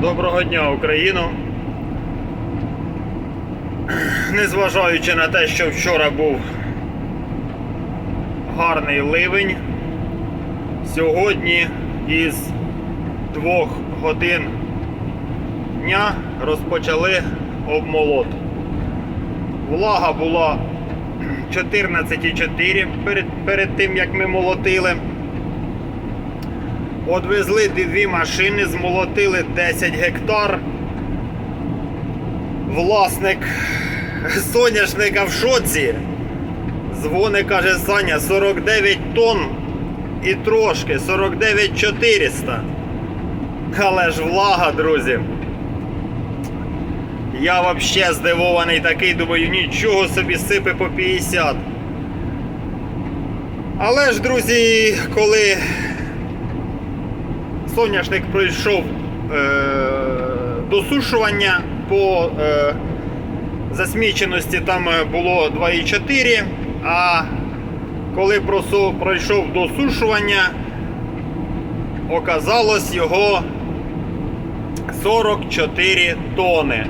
Доброго дня, Україно. Незважаючи на те, що вчора був гарний ливень, сьогодні із двох годин дня розпочали обмолот. Влага була 14,4 перед, перед тим, як ми молотили. Одвезли дві машини, змолотили 10 гектар. Власник соняшника в шоці. Дзвони, каже Саня, 49 тонн і трошки, 49 400. Але ж влага, друзі. Я взагалі здивований такий, думаю, нічого собі сипе по 50. Але ж, друзі, коли соняшник пройшов е, досушування по е, засміченості там е, було 2,4, а коли пройшов досушування, оказалось його 44 тони.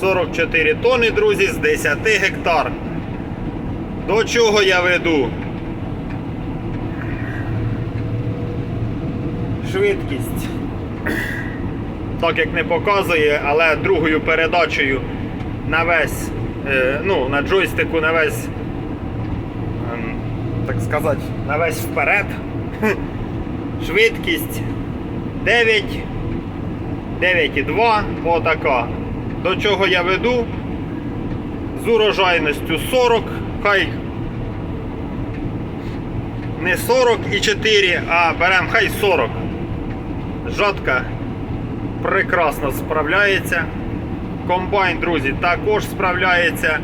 44 тони, друзі, з 10 гектар. До чого я веду? Швидкість. Так як не показує, але другою передачею на весь, е, ну, на джойстику на весь, ем, так сказати, на весь вперед. Швидкість 9, 9,2, отака. До чого я веду? З урожайністю 40, хай не 44, а беремо хай 40. Жатка прекрасно справляється. Комбайн, друзі, також справляється.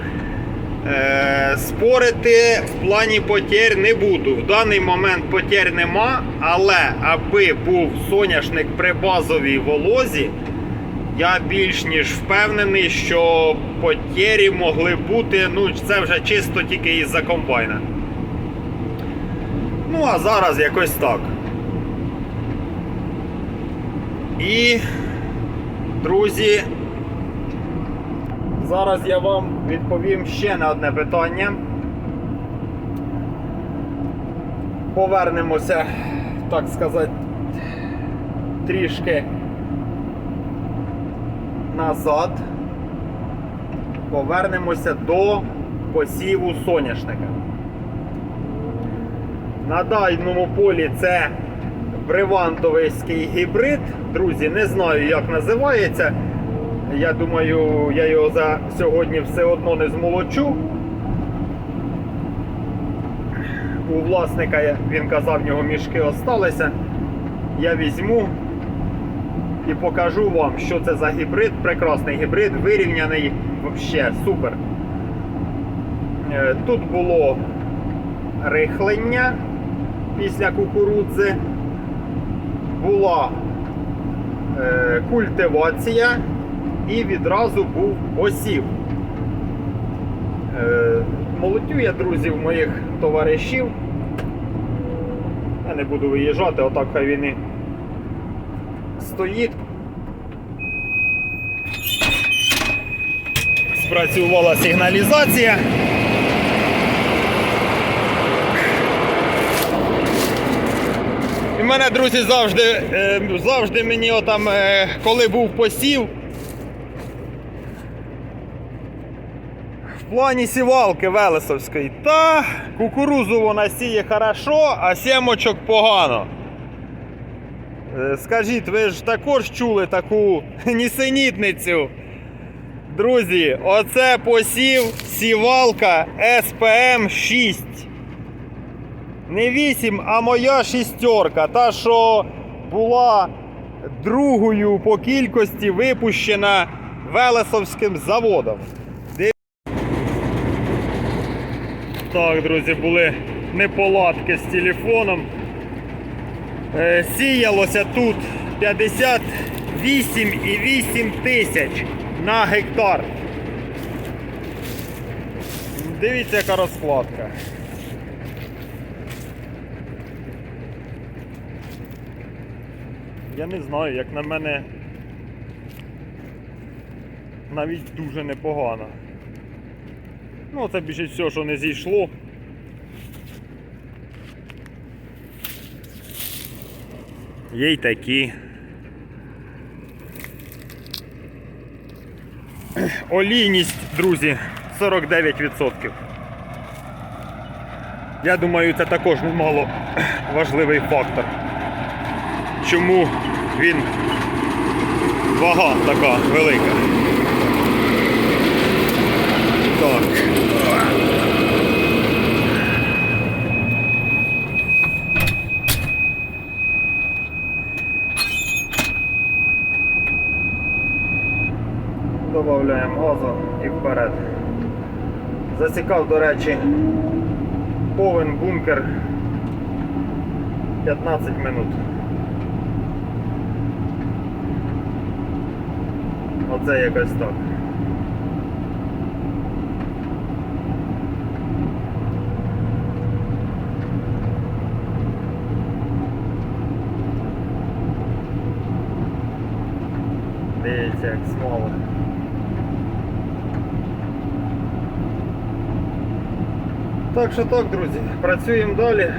Е, спорити в плані потерь не буду. В даний момент потерь нема, але аби був соняшник при базовій волозі, я більш ніж впевнений, що потері могли бути. Ну, це вже чисто тільки із-за комбайна. Ну, а зараз якось так. І, друзі, зараз я вам відповім ще на одне питання. Повернемося, так сказати, трішки назад. Повернемося до посіву соняшника. На дальному полі це бревантовський гібрид. Друзі, не знаю, як називається. Я думаю, я його за сьогодні все одно не змолочу. У власника він казав, в нього мішки осталися. Я візьму і покажу вам, що це за гібрид. Прекрасний гібрид, вирівняний, взагалі супер. Е, Тут було рихлення після кукурудзи, була е, культивація і відразу був посів. Е, молотю я друзів моїх товаришів. Я не буду виїжджати, отак хай він і стоїть. Спрацювала сигналізація. І в мене, друзі, завжди, е, завжди мені отам, е, коли був посів. В плані сівалки Велесовської. Та кукурузу вона сіє хорошо, а сімочок погано. Е, Скажіть, ви ж також чули таку нісенітницю? Друзі, оце посів сівалка SPM 6. Не 8, а моя шістерка. Та, що була другою по кількості випущена Велесовським заводом. Так, друзі, були неполадки з телефоном. Е, Сіялося тут 58,8 тисяч на гектар. Дивіться, яка розкладка. Я не знаю, як на мене навіть дуже непогано. Ну, це більше все, що не зійшло. Є й такі. Олійність, друзі, 49%. Я думаю, це також немало важливий фактор. Чому він вага така велика. Так. Добавляємо газу і вперед. Засікав, до речі, повен бункер 15 минут. Оце якось так. Дивіться, як смоло. Так що так, друзі, працюємо далі.